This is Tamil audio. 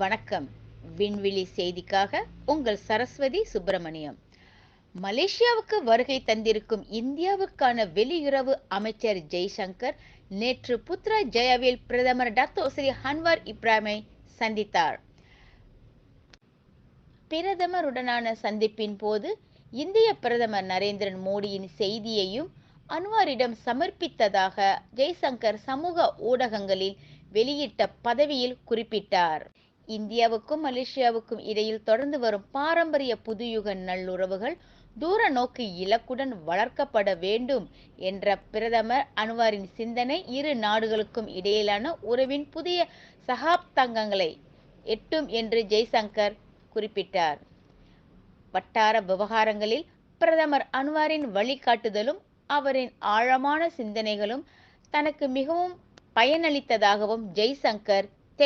வணக்கம். விண்வெளி செய்திக்காக உங்கள் சரஸ்வதி சுப்பிரமணியம். மலேசியாவுக்கு வருகை தந்திருக்கும் இந்தியாவுக்கான வெளியுறவு அமைச்சர் ஜெய்சங்கர் நேற்று புத்ரா ஜெயாவில் பிரதமர் டாக்டர் ஸ்ரீ ஹன்வார் இப்ராமை சந்தித்தார். பிரதமருடனான சந்திப்பின் போது இந்திய பிரதமர் நரேந்திரன் மோடியின் செய்தியையும் அன்வாரிடம் சமர்ப்பித்ததாக ஜெய்சங்கர் சமூக ஊடகங்களில் வெளியிட்ட பதவியில் குறிப்பிட்டார். இந்தியாவுக்கும் மலேசியாவுக்கும் இடையில் தொடர்ந்து வரும் பாரம்பரிய புதுயுக நல்லுறவுகள் தூர நோக்கு இலக்குடன் வளர்க்கப்பட வேண்டும் என்ற பிரதமர் அனுவாரின் சிந்தனை இரு நாடுகளுக்கும் இடையிலான உறவின் புதிய சகாப்தங்களை எட்டும் என்று ஜெய்சங்கர் குறிப்பிட்டார். வட்டார விவகாரங்களில் பிரதமர் அன்வாரின் வழிகாட்டுதலும் அவரின் ஆழமான சிந்தனைகளும் தனக்கு மிகவும் பயனளித்ததாகவும் ஜெய்சங்கர்